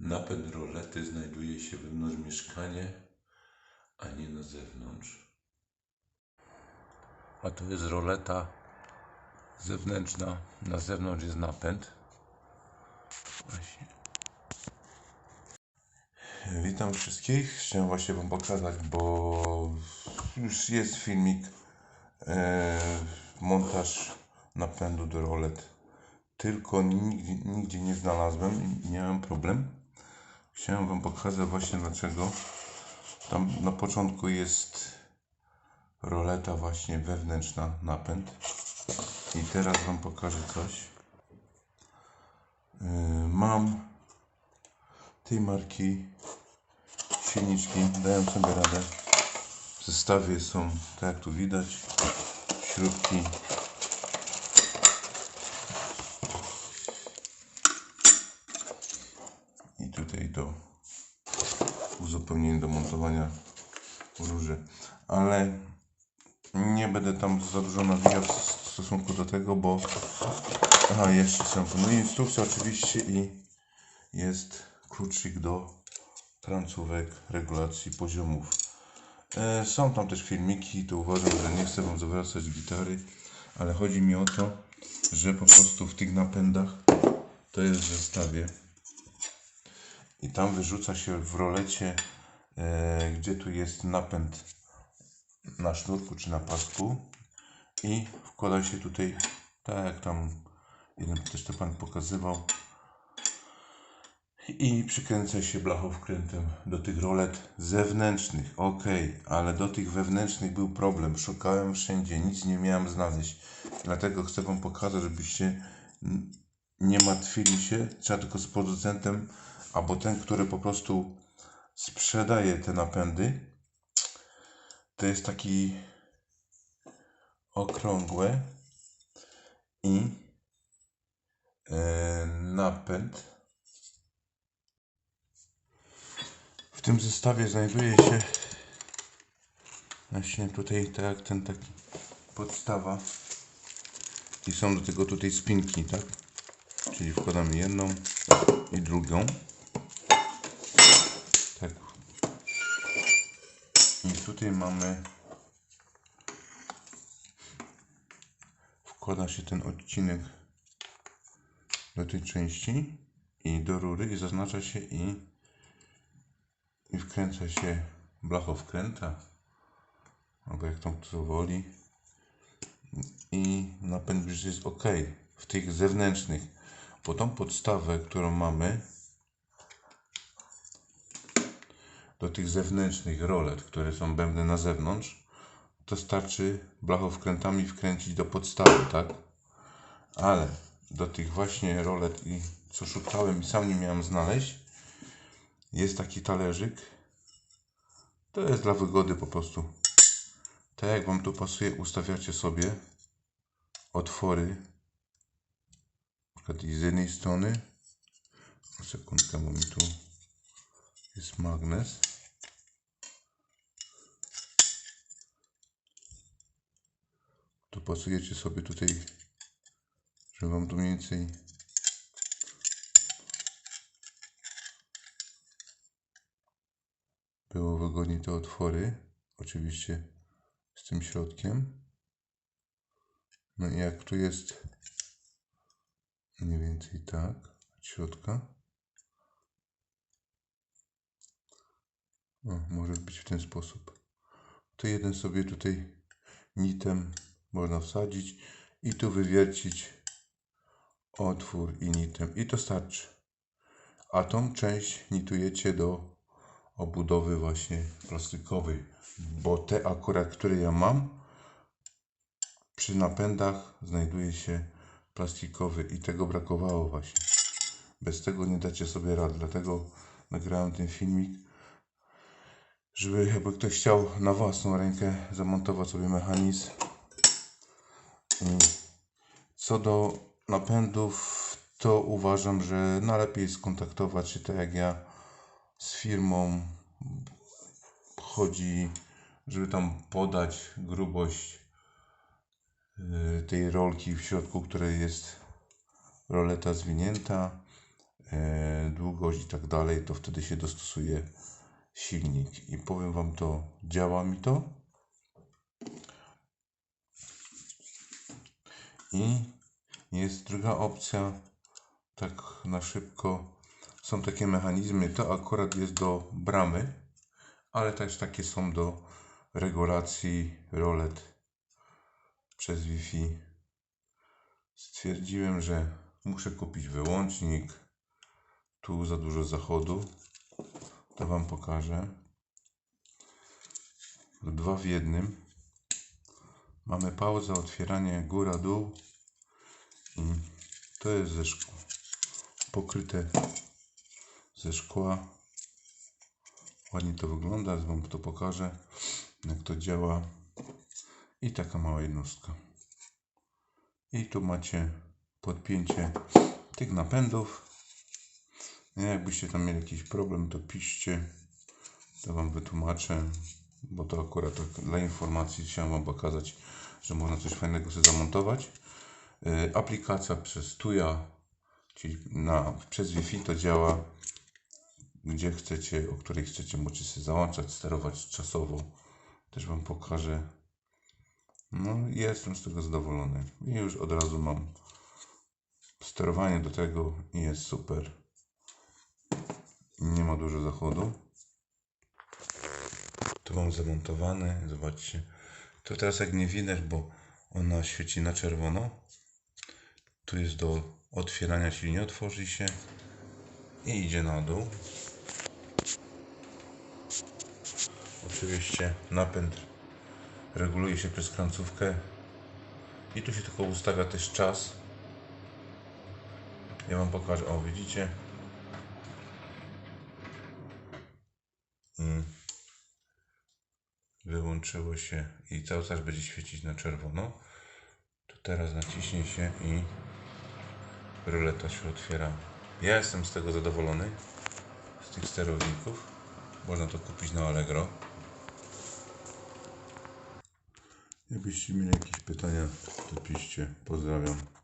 Napęd rolety znajduje się wewnątrz mieszkania, a nie na zewnątrz. A to jest roleta zewnętrzna. Na zewnątrz jest napęd. Właśnie. Witam wszystkich. Chciałem właśnie Wam pokazać, bo już jest filmik e, montaż napędu do rolet. Tylko nigdzie, nigdzie nie znalazłem i miałem problem. Chciałem Wam pokazać właśnie dlaczego. Tam na początku jest roleta właśnie wewnętrzna napęd. I teraz Wam pokażę coś. Yy, mam tej marki silniczki, dają sobie radę. W zestawie są, tak jak tu widać, śrubki. I tutaj do uzupełnienia, do montowania róży. Ale nie będę tam za dużo nawijał w stosunku do tego, bo aha, jeszcze są no instrukcja oczywiście i jest kluczyk do trancówek regulacji poziomów. E, są tam też filmiki, to uważam, że nie chcę Wam zawracać gitary, ale chodzi mi o to, że po prostu w tych napędach to jest w zestawie i tam wyrzuca się w rolecie, e, gdzie tu jest napęd na sznurku czy na pasku i wkłada się tutaj, tak jak tam jeden też to Pan pokazywał, i przykręca się blachowkrętem do tych rolet zewnętrznych. Ok, ale do tych wewnętrznych był problem. Szukałem wszędzie, nic nie miałem znaleźć. Dlatego chcę Wam pokazać, żebyście nie martwili się. Trzeba tylko z producentem, albo ten, który po prostu sprzedaje te napędy. To jest taki okrągłe i e, napęd W tym zestawie znajduje się właśnie tutaj tak ten taki podstawa i są do tego tutaj spinki, tak? Czyli wkładamy jedną i drugą. Tak. I tutaj mamy wkłada się ten odcinek do tej części i do rury i zaznacza się i i wkręca się blachowkręta, albo jak tam kto woli. I napęd już jest ok w tych zewnętrznych, bo tą podstawę, którą mamy do tych zewnętrznych rolet, które są bębne na zewnątrz, to starczy blachowkrętami wkręcić do podstawy, tak? Ale do tych właśnie rolet i co szukałem i sam nie miałem znaleźć, jest taki talerzyk. To jest dla wygody po prostu. Tak jak Wam tu pasuje, ustawiacie sobie otwory. Na przykład z jednej strony. Sekundkę, bo mi tu jest magnes. Tu pasujecie sobie tutaj, żeby Wam tu mniej więcej było wygodniej te otwory. Oczywiście z tym środkiem. No i jak tu jest mniej więcej tak od środka. O, może być w ten sposób. To jeden sobie tutaj nitem można wsadzić i tu wywiercić otwór i nitem i to starczy. A tą część nitujecie do obudowy właśnie plastikowej, bo te akurat, które ja mam, przy napędach znajduje się plastikowy i tego brakowało właśnie. Bez tego nie dacie sobie rady, dlatego nagrałem ten filmik, żeby jakby ktoś chciał na własną rękę zamontować sobie mechanizm. Co do napędów, to uważam, że najlepiej skontaktować się tak jak ja z firmą. Chodzi, żeby tam podać grubość y, tej rolki w środku, której jest roleta zwinięta. e, długość i tak dalej, to wtedy się dostosuje silnik. I powiem Wam to, działa mi to. I jest druga opcja, tak na szybko. Są takie mechanizmy, to akurat jest do bramy, ale też takie są do regulacji rolet przez Wi-Fi. Stwierdziłem, że muszę kupić wyłącznik. Tu za dużo zachodu. To Wam pokażę. Dwa w jednym. Mamy pauzę, otwieranie góra-dół. I to jest ze szkła. Pokryte ze szkła. Ładnie to wygląda, zaraz Wam to pokażę, jak to działa. I taka mała jednostka. I tu macie podpięcie tych napędów. Jakbyście tam mieli jakiś problem, to piszcie, to Wam wytłumaczę, bo to akurat tak dla informacji chciałem Wam pokazać, że można coś fajnego sobie zamontować. Yy, aplikacja przez Tuya, czyli na, przez Wi-Fi to działa, gdzie chcecie, o której chcecie, możecie sobie załączać, sterować czasowo. Też Wam pokażę. No jestem z tego zadowolony. I już od razu mam sterowanie do tego i jest super. Nie ma dużo zachodu. Tu mam zamontowane, zobaczcie. To teraz jak nie widać, bo ona świeci na czerwono. Tu jest do otwierania silnie, otworzy się i idzie na dół. Oczywiście napęd reguluje się przez krańcówkę i tu się tylko ustawia też czas. Ja Wam pokażę, o widzicie. Wyłączyło się i cały czas będzie świecić na czerwono. Tu teraz naciśnie się i ruleta się otwiera. Ja jestem z tego zadowolony, z tych sterowników. Można to kupić na Allegro. Jakbyście mieli jakieś pytania, to piszcie. Pozdrawiam.